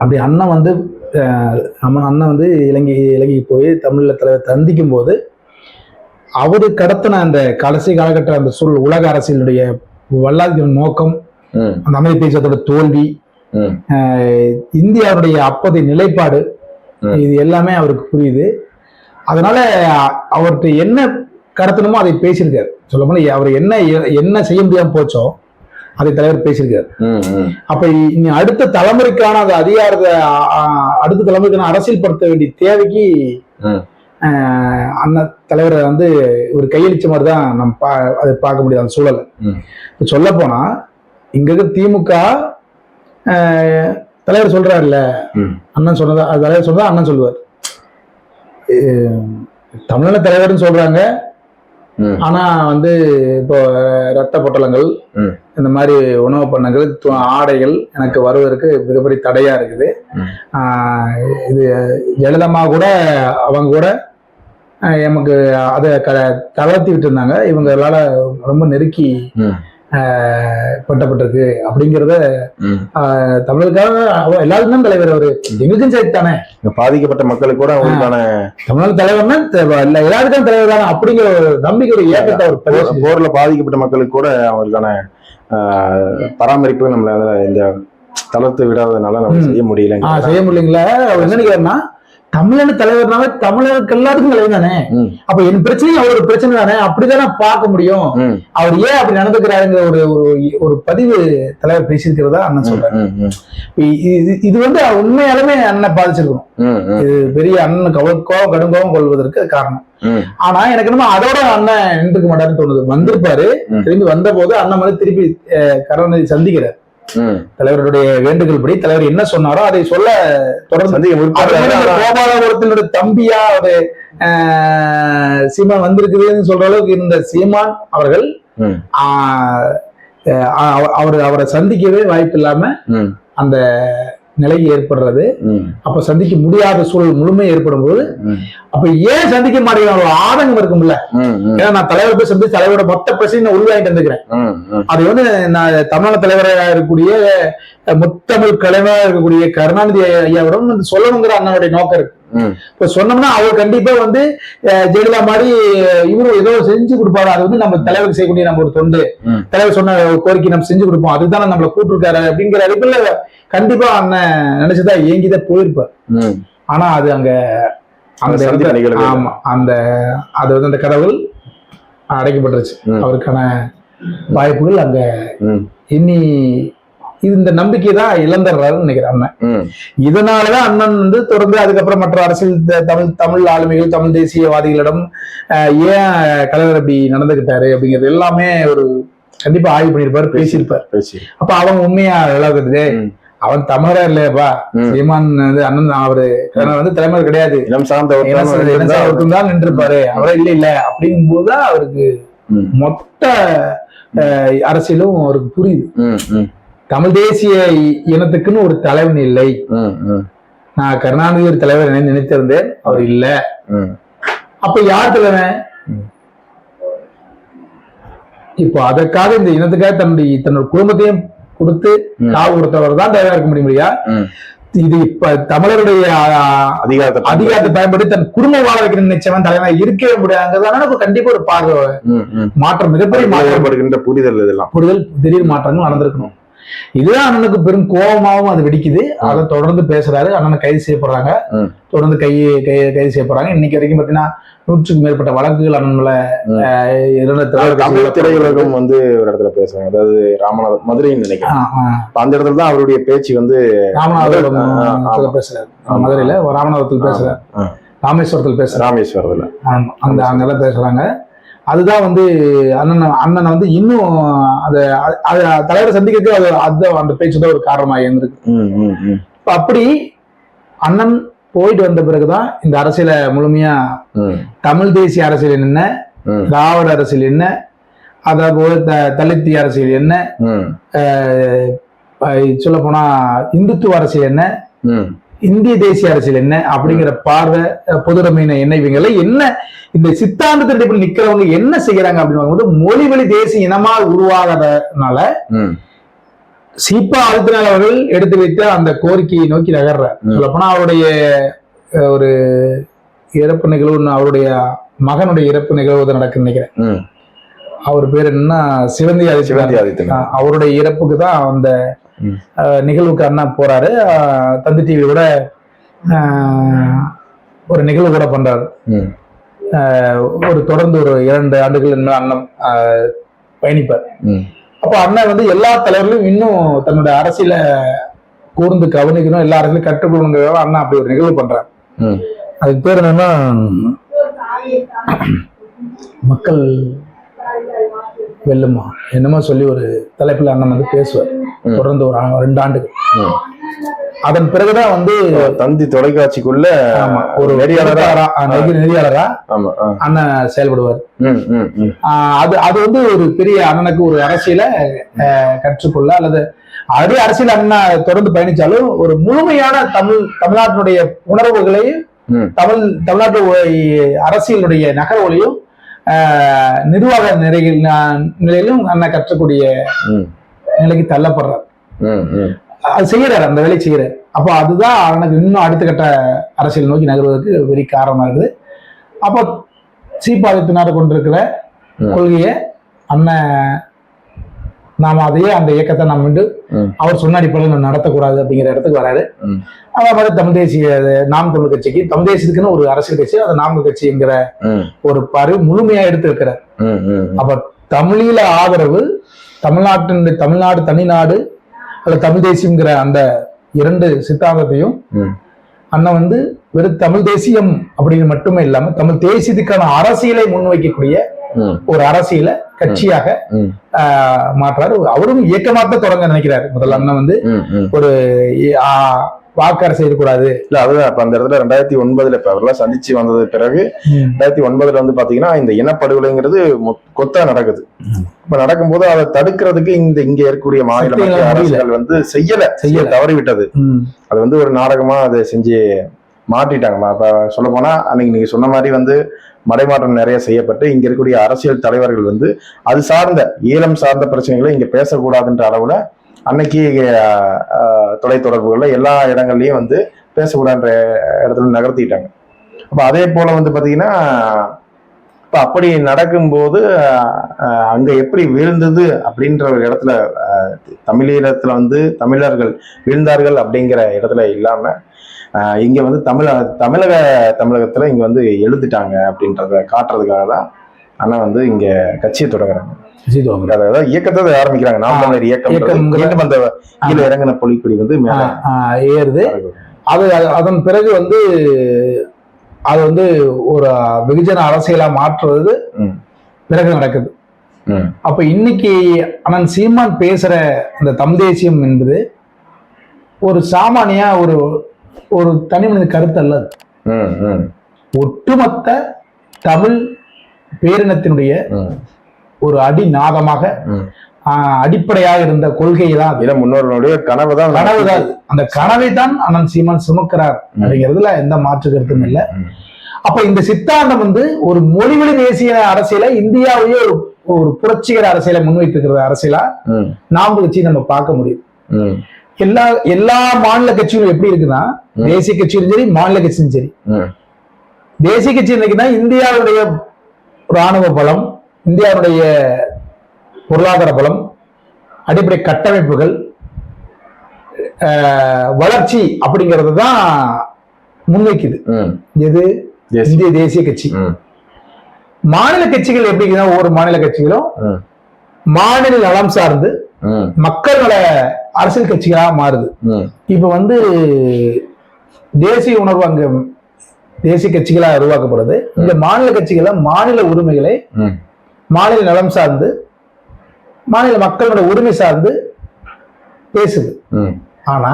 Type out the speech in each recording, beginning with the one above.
அப்படி அண்ணன் வந்து நம்ம அண்ணன் வந்து இலங்கை இலங்கைக்கு போய் தமிழ்ல தலைவர் சந்திக்கும் போது அவரு கடத்தின அந்த கடைசி காலகட்ட அந்த சூழல் உலக அரசியலுடைய வல்லாத நோக்கம் அந்த அமைதி பேச்சத்தோட தோல்வி இந்தியாவுடைய அப்போதைய நிலைப்பாடு. இது எல்லாமே அவருக்கு புரியுது. அதனால அவர்கிட்ட என்ன கடத்தணுமோ அதை பேசியிருக்காரு. சொல்ல போனா அவர் என்ன என்ன செய்ய முடியாம போச்சோ அதை தலைவர் பேசியிருக்காரு. அப்ப இனி அடுத்த தலைமுறைக்கான அந்த அதிகாரத்தை அடுத்த தலைமுறைக்கான அரசியல் படுத்த வேண்டிய தேவைக்கு அண்ணன் தலைவரை வந்து ஒரு கையளிச்ச மாதிரி தான் நம்ம பா அதை பார்க்க முடியும் அந்த சூழலை சொல்ல போனா இங்க திமுக தலைவர் சொல்றாருல்ல. அண்ணன் சொன்னதா தலைவர் சொன்னதா அண்ணன் சொல்லுவார் தமிழ்நாடு தலைவர்னு சொல்றாங்க. ஆனா வந்து இப்போ ரத்த பொட்டலங்கள். இந்த மாதிரி உணவு பண்ணங்கள் ஆடைகள் எனக்கு வருவதற்கு மிகப்பெரிய தடையா இருக்குது. இது ஜெயலலிதா கூட அவங்க கூட எமக்கு அதை க தளர்த்தி விட்டு இருந்தாங்க. இவங்களால ரொம்ப நெருக்கி பட்டப்பட்டிருக்கு அப்படிங்கிறத தமிழருக்காக எல்லாருக்கும் தான் தலைவர் அவரு. எங்களுக்கும் சேர்த்து தானே. பாதிக்கப்பட்ட மக்களுக்கு கூட அவங்களுக்கான தமிழ்நாடு தலைவர்னா எல்லாருக்கும் தலைவர் தானே அப்படிங்கிற ஒரு நம்பிக்கை ஒரு ஏக்கத்தை அவர் போர்ல பாதிக்கப்பட்ட மக்களுக்கு கூட அவங்களுக்கான ஆஹ், பராமரிப்பு நம்மள இந்த தளர்த்து விடாததுனால நம்ம. செய்ய முடியல செய்ய முடியலங்களா. அவர் என்ன நினைக்கிறாருன்னா தமிழ்நாடு தலைவர்னாவே தமிழருக்கு எல்லாருக்கும் தலைவர் தானே. அப்ப என் பிரச்சனையும் அவரோட பிரச்சனை தானே? அப்படிதானே பார்க்க முடியும். அவர் ஏன் அப்படி நடந்துக்கிறாருங்கிற ஒரு ஒரு- ஒரு பதிவு தலைவர் பேசியிருக்கிறதா அண்ணன் சொல்றேன் இது இது வந்து உண்மையாலுமே அண்ணனை பாதிச்சிருக்கணும் இது பெரிய அண்ணனுக்கு அவ்வளவு கோவம் கடுங்கோவம் கொள்வதற்கு காரணம். ஆனா எனக்கு என்னமோ அதோட அண்ணன் நின்றுக்க மாட்டாருன்னு தோணுது. வந்திருப்பாரு. திரும்பி வந்த போது அண்ணன் வந்து திருப்பி கருணாநிதி சந்திக்கிறார். தலைவருடைய வேண்டுகோள் படி தலைவர் என்ன சொன்னாரோ அதை சொல்ல தொடர்ந்து கோபாலபுரத்தினுடைய தம்பியா ஒரு சீமான் வந்திருக்குதுன்னு சொல்ற அளவுக்கு இருந்த சீமான் அவர்கள் அவர் அவரை சந்திக்கவே வாய்ப்பு இல்லாம அந்த நிலை ஏற்படுறது. அப்ப சந்திக்க முடியாத சூழல் முழுமை ஏற்படும் போது அப்ப ஏன் சந்திக்க மாட்டேங்கிற ஆதங்கம் இருக்கும்ல. ஏன்னா நான் தலைவர் போய் சந்திச்சு தலைவரோட மொத்த பிரச்சனை உள்வாங்கிட்டு வந்துக்கிறேன். அது வந்து நான் தமிழ்நாடு தலைவராக இருக்கக்கூடிய முத்தமிழ் கலைவராக இருக்கக்கூடிய கருணாநிதி ஐயாவிடம் சொல்லணுங்கிற அண்ணனுடைய நோக்கம் இருக்கு. இப்ப சொன்னோம்னா அவர் கண்டிப்பா வந்து ஜெயலலிதா மாதிரி இவரும் ஏதோ செஞ்சு கொடுப்பாரு அது வந்து நம்ம தலைவருக்கு செய்யக்கூடிய நம்ம ஒரு தொண்டு. தலைவர் சொன்ன கோரிக்கை நம்ம செஞ்சு கொடுப்போம் அதுதான் நம்மளை கூப்பிட்டுருக்காரு அப்படிங்கிற அடிப்பில் கண்டிப்பா அண்ணன் நினைச்சுதான் ஏங்கிதான் போயிருப்பார். ஆனா அது அங்க அந்த. ஆமா அந்த அது வந்து அந்த கதவுகள் அடைக்கப்பட்டுருச்சு. அவருக்கான வாய்ப்புகள் அங்க இனி இது இந்த நம்பிக்கை தான் இழந்துடுறாருன்னு நினைக்கிறேன் அண்ணன். இதனாலதான் அண்ணன் வந்து தொடர்ந்து அதுக்கப்புறம் மற்ற அரசியல் தமிழ் தமிழ் ஆளுமைகள் தமிழ் தேசியவாதிகளிடம் ஏன் கலைஞர் அப்படி நடந்துகிட்டாரு அப்படிங்கிறது எல்லாமே ஒரு கண்டிப்பா ஆய்வு பண்ணியிருப்பாரு பேசியிருப்பாரு. பேசி. அப்ப அவங்க உண்மையா விளாடுறது அவன் தமிழரா இல்லையாப்பா. சீமான் வந்து அண்ணன் அவரு. வந்து தலைமை கிடையாது. இனம் சார்ந்த ஒரு இன சார்ந்த- இன சார்ந்தவருக்கும் தான் நின்றுப்பாரு அவரே இல்ல இல்ல. அப்படிங்கும் போதுதான் அவருக்கு மொத்த அரசியலும் அவருக்கு புரியுது. தமிழ் தேசிய இனத்துக்குன்னு ஒரு தலைவன் இல்லை. நான் கருணாநிதி ஒரு தலைவர் நினை- நினைத்திருந்தேன். அவர் இல்ல. அப்ப யார் தலைவன். இப்போ அதற்காக இந்த இனத்துக்காக தன்னுடைய தன்னோட குடும்பத்தையும் கொடுத்து. காவு கொடுத்தவர் தான் தலைவரா இருக்க முடியும். இது இப்ப தமிழருடைய அதிகாரத்தை அதிகாரத்தை பயன்படுத்தி தன் குடும்பம் வாழ வைக்கிற நிச்சயமா தலைவன் இருக்கவே முடியாது. கண்டிப்பா ஒரு பார்வை. மாற்றம் மிகப்பெரிய மாற்றம். ஏற்படுகின்ற புரிதல் இதெல்லாம். புரிதல் திடீர் மாற்றங்கள் நடந்திருக்கணும். இதுதான் அண்ணனுக்கு பெரும் கோபமாகவும் அது வெடிக்குது. அதை தொடர்ந்து பேசுறாரு. அண்ணன் கைது செய்யப்படுறாங்க. தொடர்ந்து கை கை கைது செய்யப்படுறாங்க. இன்னைக்கு வரைக்கும் பாத்தீங்கன்னா நூற்றுக்கும் மேற்பட்ட வழக்குகள் அண்ணன் மேல ம். அஹ், இரண்டு தமிழ் திரையுலகம் வந்து ஒரு இடத்துல பேசுறாங்க. அதாவது ராமநாதன் மதுரைன்னு நினைக்கிறேன். அந்த இடத்துல தான் அவருடைய பேச்சு வந்து ராமநாதபுரம். பேசுறாரு. மதுரையில ராமநாதத்தில் பேசுறாரு. ராமேஸ்வரத்தில் பேசுறாரு. ராமேஸ்வரத்துல. ஆமா. அந்த அங்கெல்லாம் பேசுறாங்க. அதுதான் வந்து அண்ணன் அண்ணனை வந்து இன்னும் அத தலைவரை சந்திக்கிறதுக்கு அது அது அந்த பேச்சு தான் ஒரு காரணமாக இருந்திருக்கு. இப்ப அப்படி அண்ணன் போயிட்டு வந்த பிறகுதான் இந்த அரசியலை முழுமையா தமிழ் தேசிய அரசியல் என்ன? திராவிட அரசியல் என்ன? அதே போல த- தலித் அரசியல் என்ன? சொல்ல போனா இந்துத்துவ அரசியல் என்ன? இந்திய தேசிய அரசியல் என்ன அப்படிங்கிற பார்வை அஹ், பொதுவுடைமையின என்ன இவங்களை என்ன இந்த சித்தாந்தத்தின் அடிப்படையில் நிக்கிறவங்க என்ன செய்யறாங்க அப்படின்னு மொழி வழி தேசிய இனமா உருவாகிறதுனால ம், சீபா ஆதித்யநாத் அவர்கள் எடுத்து வைத்த அந்த கோரிக்கையை நோக்கி நகர்றார். ம். சொல்லப்போனா அவருடைய ஒரு இறப்பு நிகழ்வு அவருடைய மகனுடைய இறப்பு நிகழ்வு நடக்குன்னு நினைக்கிறேன். அவர் பேர் என்னன்னா சிவந்தி ஆதித்யநாத். அவருடைய இறப்புக்கு தான் அந்த நிகழ்வுக்கு அண்ணா போறாரு. தந்தி டிவி கூட ஆஹ், ஒரு நிகழ்வு கூட பண்றாரு. ஒரு தொடர்ந்து ஒரு இரண்டு ஆண்டுகள் இன்னும் அண்ணன் பயணிப்பார். ம். அப்போ அண்ணன் வந்து எல்லா தலைவர்களும் இன்னும் தன்னோட அரசியல கூர்ந்து கவனிக்கணும் எல்லா அரசியலும் கற்றுக்கொள்ளணுங்கிறத அண்ணா அப்படி ஒரு நிகழ்வு பண்றாரு. ம். அதுக்கு பேர் என்னன்னா மக்கள் வெல்லுமா என்னமோ சொல்லி ஒரு தலைப்புல அண்ணன் வந்து பேசுவார். தொடர்ந்து ஒரு ரெண்டு ஆண்டுகள். அதன் பிறகுதான் வந்து தந்தி தொலைக்காட்சிக்குள்ள ஆமா ஒரு நெறியாளரா நெறியாளரா. அண்ணன் செயல்படுவார் அது அது வந்து ஒரு பெரிய அண்ணனுக்கு ஒரு அரசியல கற்றுக்கொள்ள அல்லது அதே அரசியல் அண்ணா தொடர்ந்து பயணிச்சாலும் ஒரு முழுமையான தமிழ் தமிழ்நாட்டினுடைய உணர்வுகளையும். தமிழ் தமிழ்நாட்டு அரசியலுடைய நகர்வுகளையும் நிர்வாக நிலையில் நிலையிலும் அண்ணன் கற்றக்கூடிய. நிலைக்கு தள்ளப்படுறார். அது செய்யறாரு அந்த வேலையை செய்யறாரு அப்போ அதுதான் அவனுக்கு இன்னும் அடுத்த கட்ட அரசியல் நோக்கி நகர்வதற்கு பெரிய காரணமா இருக்குது அப்போ சீப்பாதித்தினார் கொண்டிருக்கிற. கொள்கையை அண்ணன் நாம அதையே அந்த இயக்கத்தை நம்ம வந்து ம். அவர் சொன்ன அடிப்படையில் நடத்தக்கூடாது அப்படிங்கிற இடத்துக்கு வராரு. அதே மாதிரி தமிழ் தேசிய நாம் தமிழ் கட்சிக்கு தமிழ் தேசியத்துக்குன்னு ஒரு அரசியல் கட்சி அது நாம் கட்சிங்கிற. ஒரு பாரு முழுமையா எடுத்து ம். அப்ப தமிழீழ ஆதரவு தமிழ்நாட்டின் தமிழ்நாடு தனிநாடு அல்லது தமிழ் தேசியம்ங்கிற அந்த இரண்டு சித்தாந்தத்தையும். அண்ணன் வந்து வெறும் தமிழ் தேசியம் அப்படின்னு மட்டுமே இல்லாம தமிழ் தேசியத்துக்கான அரசியலை முன்வைக்கக்கூடிய. ஒரு அரசியல கட்சியாக மாற்றாரு அவரும் இயக்கமாத்த தொடங்க நினைக்கிறாரு. முதல்ல அண்ணன் வந்து ம், ம். ஆஹ், வாக்கு அரசியல் இருக்கக்கூடாது இல்ல அதுதான் இப்ப அந்த இடத்துல ரெண்டாயிரத்தி ஒன்பதுல இப்ப அவரெல்லாம் சந்திச்சு வந்தது பிறகு ரெண்டாயிரத்தி ஒன்பதுல வந்து பாத்தீங்கன்னா இந்த இனப்படுகொலைங்கிறது கொத்தா நடக்குது. இப்ப நடக்கும்போது அதை தடுக்கிறதுக்கு இந்த இங்க இருக்கக்கூடிய மாநில. அரசுகள் வந்து செய்யல. செய்ய செய்யல. தவறி விட்டது ம், அது வந்து ஒரு நாடகமா அதை செஞ்சு மாட்டிட்டாங்கம்மா அப்ப சொல்ல போனா அன்னைக்கு நீங்க சொன்ன மாதிரி வந்து மடைமாற்றம் நிறைய செய்யப்பட்டு இங்க இருக்கக்கூடிய அரசியல் தலைவர்கள் வந்து அது சார்ந்த ஈழம் சார்ந்த பிரச்சனைகளை இங்க பேசக்கூடாதுன்ற அளவுல அன்னைக்கு அஹ், எல்லா இடங்கள்லயும் வந்து பேசக்கூடாதுன்ற இடத்துல நகர்த்திட்டாங்க. அப்ப அதே போல வந்து பாத்தீங்கன்னா இப்ப அப்படி நடக்கும்போது அங்கே அங்க எப்படி வீழ்ந்தது அப்படின்ற ஒரு இடத்துல தமிழீழத்தில் தமிழீழத்துல வந்து தமிழர்கள் வீழ்ந்தார்கள் அப்படிங்கிற இடத்துல இல்லாம இங்க வந்து தமிழ தமிழக தமிழகத்துல இங்க வந்து எழுதிட்டாங்க அப்படின்றத காட்டுறதுக்காக தான் ஆனா வந்து இங்க கட்சியை தொடங்குறாங்க. அதாவது இயக்கத்தை ஆரம்பிக்கிறாங்க நாம் தமிழர் இயக்கம் மீண்டும் அந்த கீழே இறங்கின பொலிக்குடி வந்து ஏறுது. அது அது- அதன் பிறகு வந்து அது வந்து ஒரு வெகுஜன அரசியலா மாற்றுவது ம். பிறகு நடக்குது. அப்ப இன்னைக்கு அண்ணன் சீமான் பேசுற இந்த தம் தேசியம் என்பது ஒரு சாமானியா ஒரு ஒரு தனி மனித கருத்து அல்ல ஒட்டுமொத்த தமிழ் பேரினத்தினுடைய ஒரு அடிநாதமாக அடிப்படையாக இருந்த கொள்கை தான் முன்னோர்களுடைய கனவு தான் கனவு தான் அது. அந்த கனவை தான் அண்ணன் சீமான் சுமக்கிறார். அப்படிங்கிறதுல எந்த மாற்று கருத்தும் இல்லை. அப்ப இந்த சித்தாந்தம் வந்து ஒரு மொழிவழி தேசிய அரசியலை இந்தியாவையே ஒரு ஒரு புரட்சிகர அரசியலை முன்வைத்திருக்கிற அரசியலா நாம் கட்சி நம்ம பார்க்க முடியும். எல்லா எல்லா மாநில கட்சிகளும் எப்படி இருக்குன்னா. தேசிய கட்சியும் சரி மாநில கட்சியும் சரி. தேசிய கட்சி என்னைக்குன்னா இந்தியாவுடைய ராணுவ பலம் இந்தியாவுடைய பொருளாதார பலம் அடிப்படை கட்டமைப்புகள் வளர்ச்சி அப்படிங்கிறது தான் முன்வைக்குது. எது. இந்திய தேசிய கட்சி. மாநில கட்சிகள் எப்படி இருக்குன்னா ஒவ்வொரு மாநில கட்சிகளும் மாநில நலம் சார்ந்து ம், மக்கள் நல அரசியல் கட்சிகளா மாறுது. இப்ப வந்து தேசிய உணர்வு அங்க தேசிய கட்சிகளா உருவாக்கப்படுது. இந்த மாநில கட்சிகளை மாநில உரிமைகளை மாநில நலம் சார்ந்து மாநில மக்களோட உரிமை சார்ந்து பேசுது. ஆனா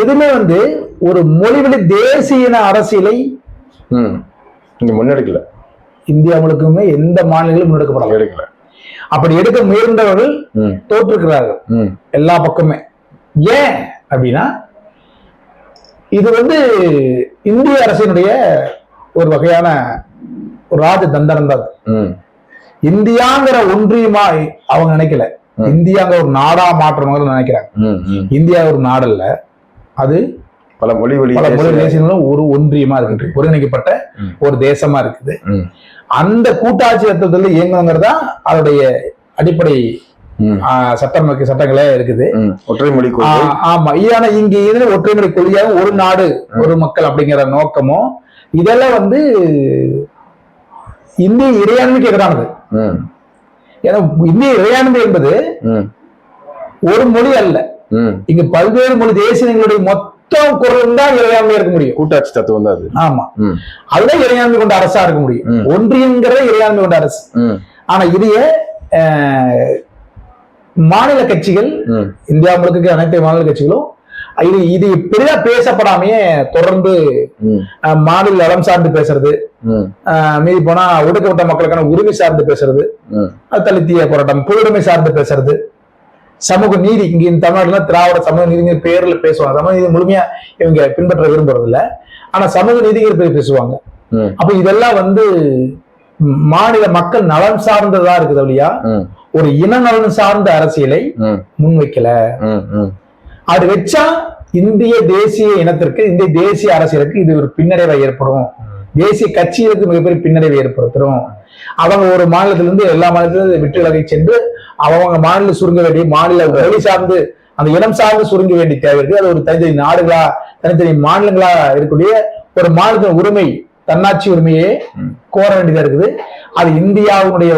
எதுவுமே வந்து ஒரு மொழிவழி தேசிய அரசியலை முன்னெடுக்கல. இந்தியா முழுக்குமே எந்த மாநிலங்களும் முன்னெடுக்கப்படலாம் எடுக்கல அப்படி எடுக்க முயன்றவர்கள் ம், எல்லா பக்கமே. ஏன் அப்படின்னா இது வந்து இந்திய அரசினுடைய ஒரு வகையான ஒரு ராஜ தந்திரம் தான் இந்தியாங்கிற ஒன்றியமா அவங்க நினைக்கல. ம். இந்தியாங்க ஒரு நாடா மாற்றணும்னு நினைக்கிறாங்க. இந்தியா ஒரு நாடல்ல அது பல மொழி பல மொழி தேசிய- தேசியங்களும் ஒரு ஒன்றியமா இருக்குது ஒருங்கிணைக்கப்பட்ட. ஒரு தேசமா இருக்குது. அந்த கூட்டாட்சி தத்துவத்தில் இயங்கணுங்கிறது அதோடைய அடிப்படை ம், ஆ, சட்டம் சட்டங்களே இருக்குது. ம். ஒற்றை மொழி ஆ, கொள்கை ஆமா. ஆனா இங்க இது ஒற்றைமொழி கொள்கையாக ஒரு நாடு ஒரு மக்கள் அப்படிங்கிற நோக்கமும் இதெல்லாம் வந்து இந்திய இறையாண்மைக்கு எதிரானது ஏன்னா இந்திய இறையாண்மை என்பது ஒரு மொழி அல்ல. இங்க பல்வேறு மொழி தேசியங்களுடைய மொத்த குரல் தான் இறையாண்மை இருக்க முடியும். கூட்டாட்சி தத்துவம் தான் அது. ஆமா. அதுதான் இறையாண்மை கொண்ட அரசா இருக்க முடியும். ஒன்றியங்கிறத இறையாண்மை கொண்ட அரசு. ஆனா இதையே மாநில கட்சிகள் இந்தியா முழுக்க அனைத்து மாநில கட்சிகளும் இது இது பெரிதா பேசப்படாமையே தொடர்ந்து மாநில நலம் சார்ந்து பேசுறது ம், அஹ், மீறி போனா ஒடுக்கப்பட்ட மக்களுக்கான உரிமை சார்ந்து பேசுறது தலித்திய போராட்டம் பொதுவுடைமை சார்ந்து பேசுறது சமூக நீதி இங்க இந்த தமிழ்நாடுல திராவிட சமூக நீதிங்கிற பேர்ல பேசுவாங்க. சமூக நீதி முழுமையா இவங்க பின்பற்ற விரும்புறது இல்ல ஆனா சமூக நீதிங்கிற பேர் பேசுவாங்க. அப்ப இதெல்லாம் வந்து மாநில மக்கள் நலன் சார்ந்ததா இருக்குது இல்லையா ஒரு இன நலன் சார்ந்த அரசியலை முன்வைக்கல. அது வச்சா இந்திய தேசிய இனத்திற்கு இந்திய தேசிய அரசியலுக்கு இது ஒரு பின்னடைவை ஏற்படும். தேசிய கட்சிகளுக்கு மிகப்பெரிய பின்னடைவை ஏற்படுத்தும். அவங்க ஒரு மாநிலத்திலிருந்து எல்லா மாநிலத்திலிருந்து விட்டு விலகி சென்று அவங்க மாநில சுருங்க வேண்டிய மாநில மொழி சார்ந்து அந்த இனம் சார்ந்து சுருங்க வேண்டிய தேவை இருக்கு அது ஒரு தனித்தனி நாடுகளா தனித்தனி மாநிலங்களா இருக்கக்கூடிய ஒரு மாநிலத்தின் உரிமை தன்னாட்சி உரிமையே. கோர வேண்டியதா இருக்குது அது இந்தியாவுடைய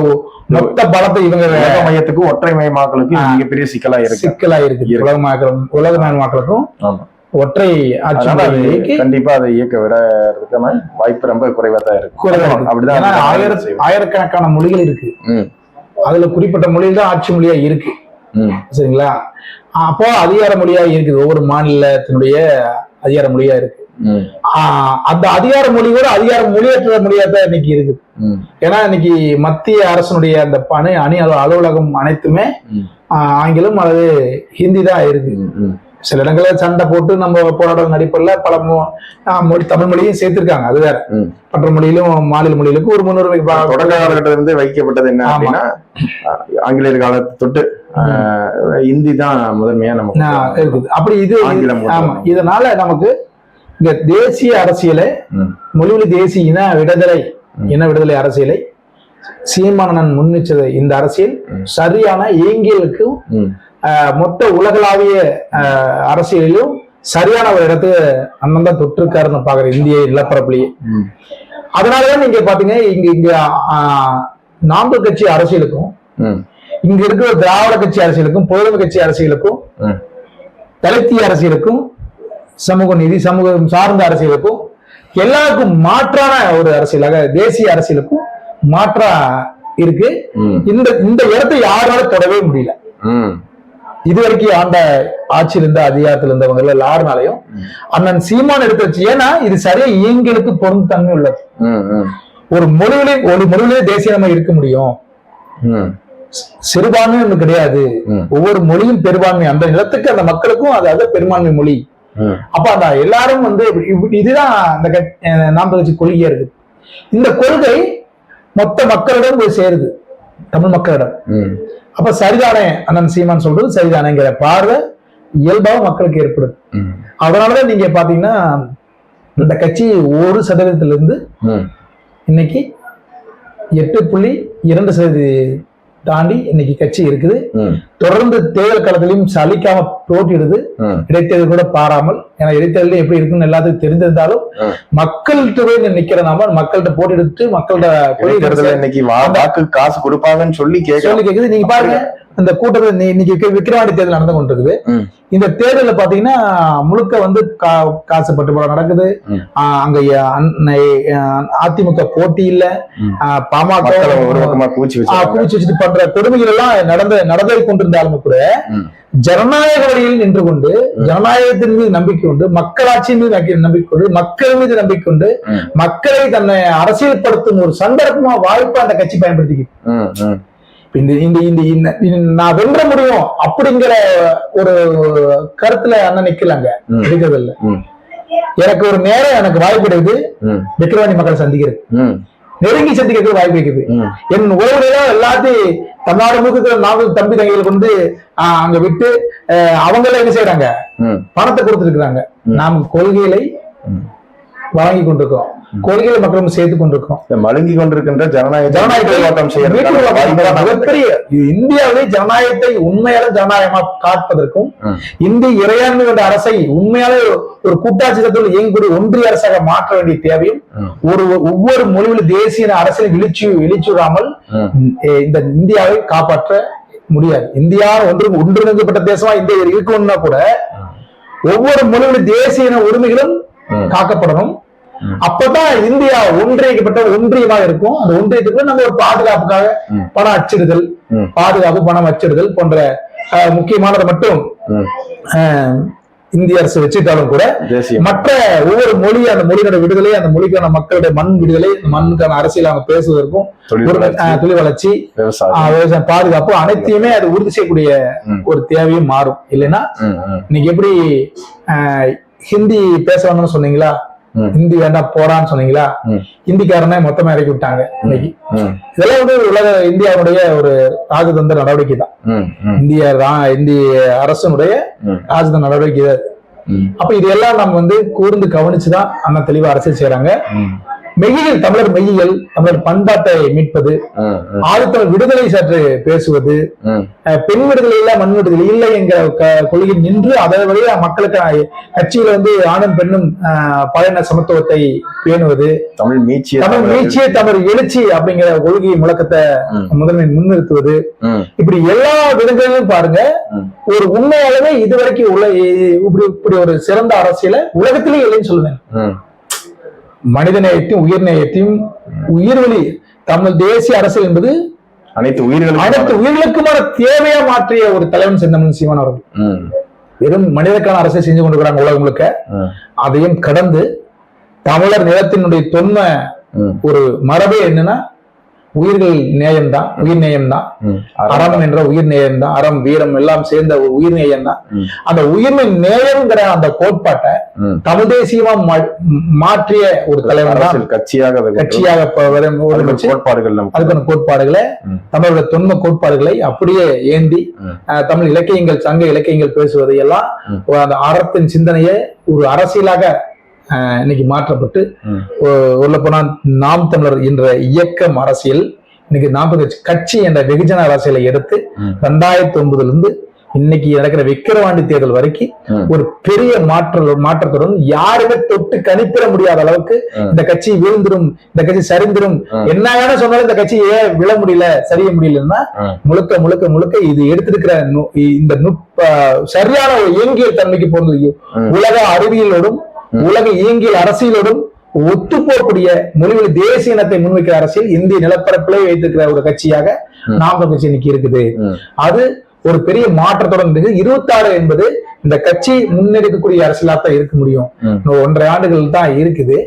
மொத்த பலத்தை இவங்க உலக மையத்துக்கும் ஒற்றை மயமாக்கலுக்கும் இது மிகப்பெரிய சிக்கலா இருக்கு சிக்கலா இருக்கு. உலக மக்களும் உலக மக்களுக்கும் ஆமா ஒற்றை ஆட்சி கண்டிப்பா அதை இயக்க விடறதுக்கான வாய்ப்பு ரொம்ப குறைவா தான் இருக்கு. அப்படிதான். ஆயிரக்கணக்கான மொழிகள் இருக்கு அதுல குறிப்பிட்ட மொழியில் தான் ஆட்சி மொழியா இருக்கு. சரிங்களா? அப்போ அதிகார மொழியா இருக்குது. ஒவ்வொரு மாநிலத்தினுடைய அதிகார மொழியா இருக்கு. அந்த அதிகார மொழி கூட அதிகார மொழியற்ற மொழியா தான் இன்னைக்கு இருக்குது. ம், ஏன்னா இன்னைக்கு மத்திய அரசனுடைய அந்த பணி அணி அலு- அலுவலகம் அனைத்துமே ஆங்கிலம் அல்லது ஹிந்தி தான் இருக்கு. சில இடங்களில் சண்டை போட்டு நம்ம போராட்டம் நடிப்பில் பல மொழி தமிழ் மொழியும் சேர்த்திருக்காங்க அது வேற. மற்ற மொழியிலும் மாநில மொழிகளுக்கும் ஒரு முன்னுரிமை தொடக்க காலகட்டத்தில இருந்து வைக்கப்பட்டது என்ன. அப்படின்னா ஆங்கிலேயர் காலத்தை தொட்டு இந்தி தான் முதன்மையா நமக்கு இருக்குது அப்படி இது. ஆமா இதனால நமக்கு இந்த தேசிய அரசியலை மொழிவழி தேசிய இன விடுதலை. இன விடுதலை அரசியலை சீமானன் முன்னிச்சது இந்த அரசியல். சரியான இயங்கியலுக்கும் மொத்த உலகளாவிய ஆஹ், அரசியலிலும் சரியான ஒரு இடத்துக்கு அண்ணன் தான் தொற்றிருக்காருன்னு பாக்குறேன் இந்திய நிலப்பரப்புலயே. அதனாலதான் நீங்க பாத்தீங்க இங்க இங்க நான்கு கட்சி அரசியலுக்கும் இங்க இருக்கிற திராவிட கட்சி அரசியலுக்கும் பொதுமை கட்சி அரசியலுக்கும். தலித்திய அரசியலுக்கும் சமூக நீதி சமூகம் சார்ந்த அரசியலுக்கும் எல்லாருக்கும் மாற்றான ஒரு அரசியலாக தேசிய அரசியலுக்கும் மாற்றா இருக்கு. இந்த இந்த இடத்தை யாரால தொடவே முடியல. இது வரைக்கும் ஆண்ட ஆட்சியில் இருந்த அதிகாரத்தில் இருந்தவங்க எல்லாருனாலையும். அண்ணன் சீமான் எடுத்து வச்சு ஏன்னா இது சரியா இயங்களுக்கு பொருந்தன்மை உள்ளது. ம், ம், ஒரு மொழியிலே ஒரு மொழியிலே தேசியமா இருக்க முடியும். சிறுபான்மை ஒண்ணு கிடையாது. ஒவ்வொரு மொழியும் பெரும்பான்மை. அந்த நிலத்துக்கு அந்த மக்களுக்கும் அது அது பெரும்பான்மை மொழி. அப்ப அந்த எல்லாரும் வந்து இதுதான் அந்த நாம் கட்சி கொள்கையா இருக்கு இந்த கொள்கை மொத்த மக்களிடம் போய் சேருது. தமிழ் மக்களிடம். அப்ப சரிதானே அண்ணன் சீமான் சொல்றது சரிதானேங்கிற பார்வை இயல்பாக மக்களுக்கு ஏற்படுது. அதனாலதான் நீங்க பாத்தீங்கன்னா இந்த கட்சி ஒரு சதவீதத்திலிருந்து இன்னைக்கு எட்டு புள்ளி இரண்டு சதவீதம் தாண்டி இன்னைக்கு கட்சி இருக்குது. தொடர்ந்து தேர்தல் களத்திலையும் சலிக்காம போட்டியிடுது. ம், இடைத்தேர்தல் கூட பாராமல். ஏன்னா இடைத்தேர்தல் எப்படி இருக்குன்னு எல்லாத்துக்கும் தெரிந்திருந்தாலும் ம். மக்கள்கிட்ட நிக்கிற நாம மக்கள்கிட்ட போட்டி எடுத்து மக்கள்கிட்ட இன்னைக்கு வாக்கு காசு கொடுப்பாங்கன்னு சொல்லி சொல்லி கேக்குது. நீங்க பாருங்க. இந்த கூட்டத்தில் இன்னைக்கு விக்க- விக்கிரவாண்டி தேர்தல் நடந்து கொண்டிருக்குது. இந்த தேர்தல்ல பாத்தீங்கன்னா முழுக்க வந்து கா- காசு பட்டுப்பாடு நடக்குது. அங்க அதிமுக போட்டி இல்ல. பாமக குவிச்சு வச்சுட்டு பண்ற கொடுமைகள் எல்லாம் நடந்து நடந்து கொண்டிருந்தாலும் கூட. ஜனநாயக வழியில் நின்று கொண்டு ஜனநாயகத்தின் மீது நம்பிக்கை கொண்டு மக்களாட்சியின் மீது நம்பி- நம்பிக்கை கொண்டு மக்கள் மீது நம்பிக்கை கொண்டு. மக்களை தன்னை அரசியல்படுத்தும் ஒரு சந்தர்ப்பமா வாய்ப்பா அந்த கட்சி பயன்படுத்திக்கிட்டு இந்த இந்த இந்த நான் வென்ற முடியும் அப்படிங்கிற ஒரு கருத்துல அண்ணன் நிக்கலாங்க. ம். இருக்கிறதில்ல ம். எனக்கு ஒரு நேரம் எனக்கு வாய்ப்பு கிடைக்குது. ம், விக்கிரவாணி மக்களை சந்திக்கிறது நெருங்கி சந்திக்கிறதுக்கு வாய்ப்பு இருக்குது. என் உறவுகளோ எல்லாத்தையும் தமிழ்நாடு முழுக்க நாவல் தம்பி தங்கைகளுக்கு வந்து அங்க விட்டு அவங்கள என்ன செய்யறாங்க பணத்தை கொடுத்துருக்காங்க ம். நாம் கொள்கைகளை. வழங்கி கொண்டிருக்கோம் கொள்கைகளை மக்களும் சேர்த்து கொண்டிருக்கோம் இந்த மழுங்கி கொண்டிருக்கின்ற ஜனநாயக ஜனநாயகத்தை மிகப்பெரிய இந்தியாவிலே ஜனநாயகத்தை உண்மையான ஜனநாயகமா காப்பதற்கும். இந்திய இறையாண்மை கொண்ட அரசை உண்மையான ஒரு கூட்டாட்சியத்தில் இயங்கக்கூடிய ஒன்றிய அரசாக மாற்ற வேண்டிய தேவையும். ஒரு ஒவ்வொரு மொழியில் தேசிய அரசியல் விழிச்சு விழிச்சுடாமல். இந்த இந்தியாவை காப்பாற்ற முடியாது இந்தியா ஒன்று ஒன்றிணைக்கப்பட்ட தேசமா இந்தியா இருக்கணும்னா கூட ஒவ்வொரு மொழிகளின் தேசிய உரிமைகளும். காக்கப்படணும். அப்பதான் இந்தியா ஒன்றிணைக்கப்பட்ட ஒன்றியமாக இருக்கும் அந்த ஒன்றியத்துக்கு நம்ம ஒரு பாதுகாப்புக்காக. பணம் அச்சிடுதல். பாதுகாப்பு பணம் அச்சிடுதல் போன்ற முக்கியமானதை மட்டும் இந்திய அரசு வச்சுட்டாலும் கூட மற்ற ஒவ்வொரு மொழி அந்த மொழியோட விடுதலை அந்த மொழிக்கான மக்களுடைய மண் விடுதலை மண்ணுக்கான அரசியல் அவங்க பேசுவதற்கும் தொழில் வளர்ச்சி, விவசாயம் பாதுகாப்பு அனைத்தையுமே அது உறுதி செய்யக்கூடிய. ஒரு தேவையும் மாறும் இல்லைன்னா இன்னைக்கு எப்படி ஹிந்தி பேசுவாங்கன்னு சொன்னீங்களா. ஹிந்தி வேண்டாம் போடான்னு சொன்னீங்களா. ஹிந்திக்காரனே மொத்தமா இறக்கி விட்டாங்க இன்னைக்கு. இதெல்லாம் வந்து உலக இந்தியாவுடைய ஒரு ராஜதந்திர நடவடிக்கை தான். இந்திய இந்திய அரசனுடைய ராஜதந்திர நடவடிக்கை தான். அப்ப இதெல்லாம் நம்ம வந்து கூர்ந்து கவனிச்சுதான் அண்ணா தெளிவா அரசியல் செய்யறாங்க மெய்யியல் தமிழர் மெய்யியல் தமிழர் பண்பாட்டை மீட்பது ஆழ்த்தமிழ் விடுதலை சற்று பேசுவது பெண் விடுதலை இல்ல மண் விடுதலை இல்லை என்கிற க- கொள்கையில் நின்று அதன் வழியா மக்களுக்கு கட்சியில வந்து ஆணும் பெண்ணும் பாலின சமத்துவத்தை பேணுவது தமிழ் மீட்சிய தமிழ். மீட்சியே தமிழ் எழுச்சி அப்படிங்கிற கொள்கை முழக்கத்தை முதன்மை முன்னிறுத்துவது. இப்படி எல்லா விதங்களிலும் பாருங்க. ஒரு உண்மையாலுமே இதுவரைக்கும் உள்ள இப்படி இப்படி ஒரு சிறந்த அரசியல உலகத்திலே இல்லைன்னு சொல்லுவேன். மனித நேயத்தையும் உயிர் நேயத்தையும் உயிர்வழி தமிழ் தேசிய அரசியல் என்பது அனைத்து உயிர்களுக்கும் அனைத்து உயிர்களுக்குமான தேவையா மாற்றிய ஒரு தலைவன் செந்தமன் சீமான் அவர்கள். வெறும் மனிதக்கான அரசியல் செஞ்சு கொண்டிருக்கிறாங்க உலகம் முழுக்க. அதையும் கடந்து தமிழர் நிலத்தினுடைய தொன்மை ஒரு மரபே என்னன்னா உயிர்கள் நேயம்தான் உயிர் நேயம்தான். அறம் என்ற உயிர் நேயம்தான் அறம் வீரம் எல்லாம் சேர்ந்த ஒரு உயிர் நேயம்தான் ம், அந்த உயிர்மை நேயம்ங்கிற அந்த கோட்பாட்டை. தமிழ் தேசியமா மாற்றிய ஒரு தலைவன் தான் கட்சியாக கட்சியாக கோட்பாடுகள் அதுக்கான கோட்பாடுகளை. தமிழோட தொன்ம கோட்பாடுகளை அப்படியே ஏந்தி தமிழ் இலக்கியங்கள் சங்க இலக்கியங்கள் பேசுவதை எல்லாம் ம். ஒரு அந்த அறத்தின் சிந்தனையை ஒரு அரசியலாக இன்னைக்கு மாற்றப்பட்டு. உள்ள போனா நாம் தமிழர் என்ற இயக்கம் அரசியல் இன்னைக்கு தமிழர் கட்சி என்ற வெகுஜன அரசியலை எடுத்து. ரெண்டாயிரத்தி ஒன்பதுல இருந்து இன்னைக்கு நடக்கிற விக்கிரவாண்டி தேர்தல் வரைக்கும். ஒரு பெரிய மாற்ற மாற்றத்துடன் யாருமே தொட்டு கணிப்பிட முடியாத அளவுக்கு. இந்த கட்சி வீழ்ந்துரும் இந்த கட்சி சரிந்துரும் ம். என்ன வேணா சொன்னாலும் இந்த கட்சி ஏன் விழ முடியல சரிய முடியலன்னா. முழுக்க முழுக்க முழுக்க இது எடுத்திருக்கிற இந்த நுட்ப சரியான ஒரு இயங்கியல் தன்மைக்கு போனது. உலக அறிவியலோடும். உலக இயங்கியல் அரசியலோடும் ஒத்து போகக்கூடிய மொழிவழி தேசிய இனத்தை முன்வைக்கிற அரசியல் இந்திய நிலப்பரப்பிலே வைத்திருக்கிற ஒரு கட்சியாக. நாம் கட்சி இன்னைக்கு இருக்குது. அது ஒரு பெரிய மாற்றத்துடன் இருக்கு. இருபத்தாறு என்பது இந்த கட்சி முன்னெடுக்கக்கூடிய அரசியலாக தான் இருக்க முடியும். ஒன்றரை ஆண்டுகள் தான் இருக்குது.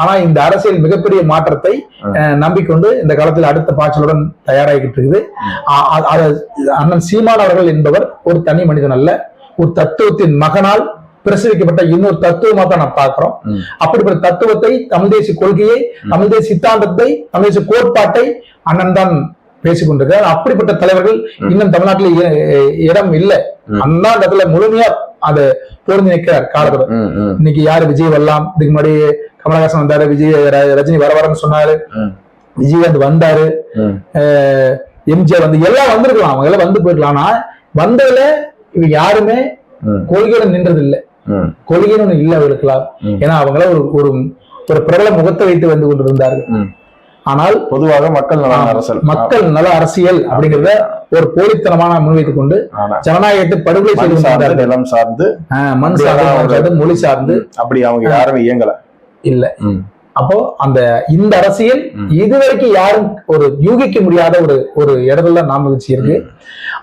ஆனா இந்த அரசியல் மிகப்பெரிய மாற்றத்தை நம்பிக்கொண்டு இந்த காலத்தில் அடுத்த பாய்ச்சலுடன் தயாராகிட்டு இருக்குது. அண்ணன் சீமான் அவர்கள் என்பவர் ஒரு தனி மனிதன் அல்ல. ஒரு தத்துவத்தின் மகனால் பிரசவிக்கப்பட்ட இன்னொரு தத்துவமா தான் நான் பார்க்கிறோம். ம். அப்படிப்பட்ட தத்துவத்தை தமிழ் தேசிய கொள்கையை தமிழ் தேசிய சித்தாந்தத்தை தமிழ் தேசிய கோட்பாட்டை அண்ணன் தான் பேசிக் கொண்டிருக்கிறார். அப்படிப்பட்ட தலைவர்கள். இன்னும் தமிழ்நாட்டில் இடம் இல்லை. அந்த இடத்துல முழுமையா அதை பொருந்தி நிற்கிறார் ம், இன்னைக்கு யாரு விஜய் வரலாம்? இதுக்கு முன்னாடி கமலஹாசன் வந்தாரு விஜய் ரஜினி வர வரன்னு சொன்னாரு. விஜயகாந்த் வந்தாரு. எம்ஜிஆர் வந்து எல்லாம் வந்திருக்கலாம் அவங்க எல்லாம் வந்து போயிருக்கலாம். ஆனா வந்ததுல இவங்க யாருமே ம். கொள்கையில நின்றது இல்ல. கொள்கைன்னு ஒண்ணு இல்ல அவர்களுக்கெல்லாம். ஏன்னா அவங்கள ஒரு ஒரு ஒரு பிரபல முகத்தை வைத்து வந்து கொண்டிருந்தார்கள். ஆனால் பொதுவாக மக்கள் நலன் அரசல். மக்கள் நல அரசியல் அப்படிங்கறத ஒரு போலித்தனமான முன்வைத்துக் கொண்டு ஜனநாயகத்தை படுகொலை செய்து சார்ந்து நிலம் சார்ந்து மண் சார்ந்து மொழி சார்ந்து. அப்படி அவங்க யாரும் இயங்கல. இல்ல. அப்போ அந்த இந்த அரசியல். இதுவரைக்கும் யாரும் ஒரு யூகிக்க முடியாத ஒரு ஒரு இடத்துல நாம வச்சு இருக்கு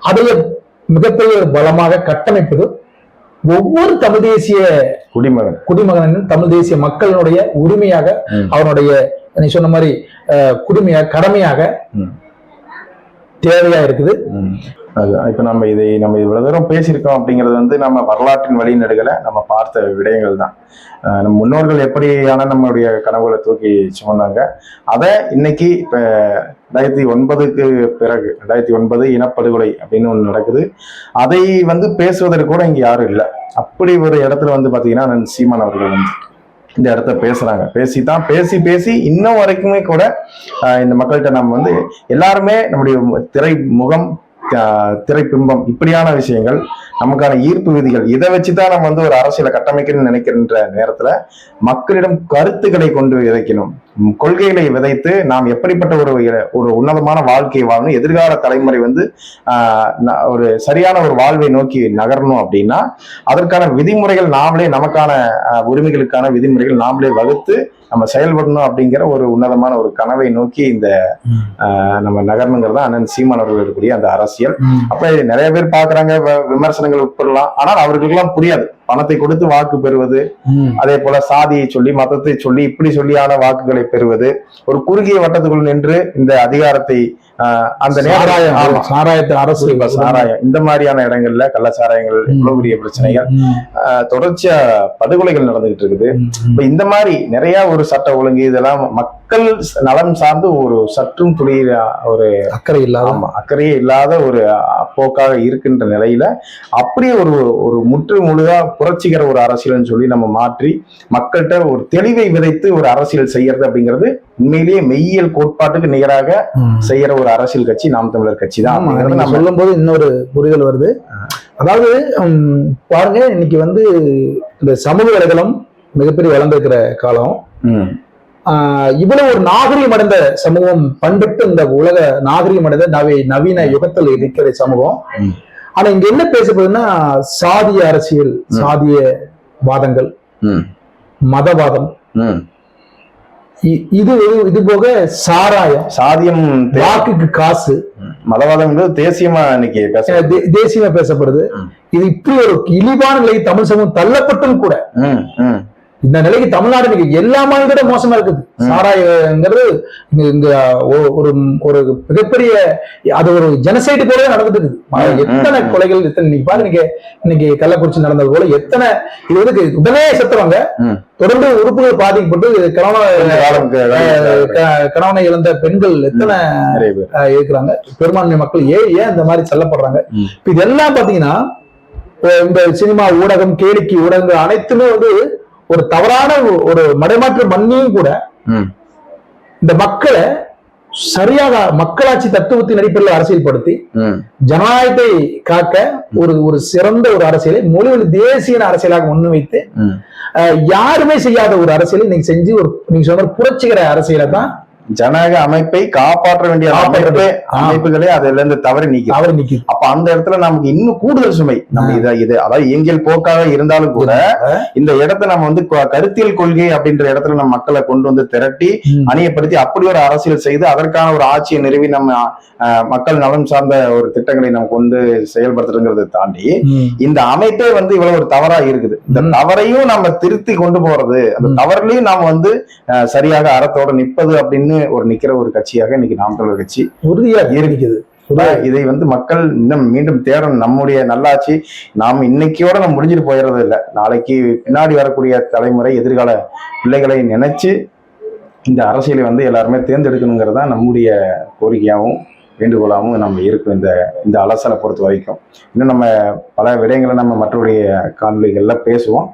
அதைய மிகப்பெரிய ஒரு பலமாக கட்டமைப்பது ஒவ்வொரு தமிழ் தேசிய குடிமகன் குடிமகனின் தமிழ் தேசிய மக்களினுடைய உரிமையாக. அவனுடைய நீ சொன்ன மாதிரி குடிமையாக கடமையாக. தேவையா இருக்குது. ம். இப்ப நம்ம இதை நம்ம இவ்வளவு தூரம் பேசியிருக்கோம் அப்படிங்கிறது வந்து நம்ம வரலாற்றின் வழிநடுகளை நம்ம பார்த்த விடயங்கள் தான். நம்ம முன்னோர்கள் எப்படியான நம்மளுடைய கனவுகளை தூக்கி சுமந்தாங்க. அதை இன்னைக்கு இப்ப ரெண்டாயிரத்தி ஒன்பதுக்கு பிறகு ரெண்டாயிரத்தி ஒன்பது இனப்படுகொலை அப்படின்னு ஒன்று நடக்குது. அதை வந்து பேசுவதற்கு கூட இங்க யாரும் இல்லை. அப்படி ஒரு இடத்துல வந்து பாத்தீங்கன்னா சீமான் அவர்கள் வந்து இந்த இடத்த பேசுறாங்க. பேசி தான் பேசி பேசி இன்னும் வரைக்குமே கூட ஆஹ் இந்த மக்கள்கிட்ட நம்ம வந்து எல்லாருமே நம்முடைய திரை முகம் திரைப்பிம்பம் இப்படியான விஷயங்கள் நமக்கான ஈர்ப்பு விதிகள். இதை வச்சுதான் நம்ம வந்து ஒரு அரசியலை கட்டமைக்கணும்னு நினைக்கின்ற நேரத்துல மக்களிடம் கருத்துக்களை கொண்டு விதைக்கணும். கொள்கைகளை விதைத்து நாம் எப்படிப்பட்ட ஒரு ஒரு உன்னதமான வாழ்க்கையை வாழணும் எதிர்கால தலைமுறை வந்து ஆஹ் ஒரு சரியான ஒரு வாழ்வை நோக்கி நகரணும் அப்படின்னா அதற்கான விதிமுறைகள் நாமளே நமக்கான உரிமைகளுக்கான விதிமுறைகள் நாமளே வகுத்து நம்ம செயல்படணும் அப்படிங்கிற ஒரு உன்னதமான ஒரு கனவை நோக்கி இந்த நம்ம நகரணுங்கிறது அண்ணன் சீமான் அவர்கள் இருக்கக்கூடிய அந்த அரசியல். அப்ப நிறைய பேர் பாக்குறாங்க விமர்சனங்கள் உட்படலாம். ஆனால் அவர்களுக்கெல்லாம் புரியாது. பணத்தை கொடுத்து வாக்கு பெறுவது அதே போல சாதியை சொல்லி மதத்தை சொல்லி இப்படி சொல்லியான வாக்குகளை பெறுவது. ஒரு குறுகிய வட்டத்துக்குள் நின்று இந்த அதிகாரத்தை அந்த நேரம் சாராயம் ஆமா. சாராயத்தை அரசு சாராயம். இந்த மாதிரியான இடங்கள்ல கள்ளச்சாராயங்கள் இவ்வளவு பெரிய பிரச்சனைகள். தொடர்ச்சியா படுகொலைகள் நடந்துகிட்டு இருக்குது. இப்ப இந்த மாதிரி நிறைய ஒரு சட்ட ஒழுங்கு இதெல்லாம் மக்கள் நலம் சார்ந்து ஒரு சற்றும் துளி ஒரு அக்கறை இல்லாத அக்கறையே இல்லாத ஒரு போக்காக இருக்கின்ற நிலையில அப்படியே ஒரு ஒரு முற்று முழுதா புரட்சிகர ஒரு அரசியல்னு சொல்லி நம்ம மாற்றி மக்கள்கிட்ட ஒரு தெளிவை விதைத்து ஒரு அரசியல் செய்யறது அப்படிங்கிறது உண்மையிலேயே மெய்யியல் கோட்பாட்டுக்கு நிகராக. செய்யற ஒரு அரசியல் கட்சி நாம் தமிழர் கட்சி தான் நம்ம சொல்லும் போது இன்னொரு புரிதல் வருது. அதாவது பாருங்க இன்னைக்கு வந்து இந்த சமூக வலைதளம் மிகப்பெரிய வளர்ந்திருக்கிற காலம். இவ்வளவு ஒரு நாகரிகம் அடைந்த சமூகம் பண்பட்டு இந்த உலக நாகரிகம் அடைந்த நவி நவீன யுகத்தில் இருக்கிற சமூகம். ஆனா இங்க என்ன பேசப்படுதுன்னா சாதிய அரசியல் சாதிய வாதங்கள் மதவாதம் இது இது போக சாராயம். சாதியம் வாக்குக்கு காசு. மதவாதம்ங்கிறது தேசியமா இன்னைக்கு தேசியமா பேசப்படுது. இது இப்படி ஒரு இழிவான நிலை தமிழ் சமூகம் தள்ளப்பட்டும் கூட. இந்த நிலைக்கு தமிழ்நாடு இன்னைக்கு எல்லா மாநிலத்தோட மோசமா இருக்குது. சாராயங்கிறது இங்க ஒரு ஒரு மிகப்பெரிய அது ஒரு ஜெனசைடு போல நடந்துட்டு இருக்குது. எத்தனை. கொலைகள் எத்தனை இன்னைக்கு பாருங்க இன்னைக்கு இன்னைக்கு கள்ளக்குறிச்சி நடந்தது போல எத்தனை இது வந்து உடனே செத்துறவங்க. தொடர்ந்து உறுப்புகள் பாதிக்கப்பட்டு கணவன கணவனை இழந்த பெண்கள் எத்தனை இருக்கிறாங்க. பெரும்பான்மை மக்கள் ஏன் ஏன் இந்த மாதிரி செல்லப்படுறாங்க இதெல்லாம் பாத்தீங்கன்னா இந்த சினிமா ஊடகம் கேளிக்கை ஊடகங்கள் அனைத்துமே வந்து ஒரு தவறான ஒரு மடைமாற்று மண்ணியும் கூட இந்த மக்களை சரியாக மக்களாட்சி தத்துவத்தின் அடிப்படையில் அரசியல்படுத்தி ஜனநாயகத்தை காக்க ஒரு ஒரு சிறந்த ஒரு அரசியலை மொழிவழி தேசிய அரசியலாக முன்வைத்து யாருமே செய்யாத ஒரு அரசியலை நீங்க செஞ்சு ஒரு நீங்க சொன்ன புரட்சிகர அரசியலை தான் ஜனநாயக அமைப்பை காப்பாற்ற வேண்டிய அமைப்பே. அமைப்புகளே அதுல இருந்து தவறி நீக்கி அவர் நிக்குது அப்ப அந்த இடத்துல நமக்கு இன்னும் கூடுதல் சுமை நம்ம இத இது அதாவது இயங்கியல் போக்காக இருந்தாலும் கூட இந்த இடத்த நம்ம வந்து கருத்தியல் கொள்கை அப்படின்ற இடத்துல நம்ம மக்களை கொண்டு வந்து திரட்டி. அணியப்படுத்தி அப்படி ஒரு அரசியல் செய்து அதற்கான ஒரு ஆட்சியை நிறுவி நம்ம மக்கள் நலம் சார்ந்த ஒரு திட்டங்களை நம்ம கொண்டு செயல்படுத்துறதுங்கிறதை தாண்டி. இந்த அமைப்பே வந்து இவ்வளவு ஒரு தவறா இருக்குது இந்த. தவறையும் நம்ம திருத்தி கொண்டு போறது அந்த. தவறுலயும் நாம வந்து சரியாக அறத்தோட நிற்பது அப்படின்னு ஒரு நிக்கிற ஒரு கட்சியாக இன்னைக்கு நாம் தமிழர் கட்சி உறுதியா இருக்குது இதை வந்து மக்கள் இன்னும் மீண்டும் தேடணும். நம்முடைய நல்லாட்சி நாம் இன்னைக்கோட நம்ம முடிஞ்சிட்டு போயிடுறது இல்லை. நாளைக்கு பின்னாடி வரக்கூடிய தலைமுறை எதிர்கால பிள்ளைகளை நினைச்சு இந்த அரசியலை வந்து எல்லாருமே தேர்ந்தெடுக்கணுங்கிறது தான் நம்முடைய கோரிக்கையாகவும் வேண்டுகோளாகவும் நம்ம இருக்கும் இந்த இந்த அலசலை பொறுத்த வரைக்கும். இன்னும் நம்ம பல விடயங்களை நம்ம மற்றவருடைய காணொலிகள்ல பேசுவோம்.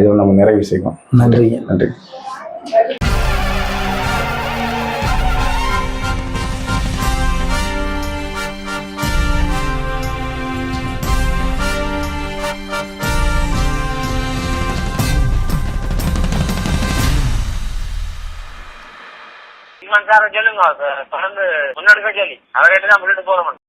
இதோட நம்ம நிறைவு செய்வோம். நன்றிங்க. நன்றி. சாரை சொல்லுங்க. தொடர்ந்து முன்னெடுக்க சொல்லி அவர்கிட்ட தான் முன்னிட்டு போறோம்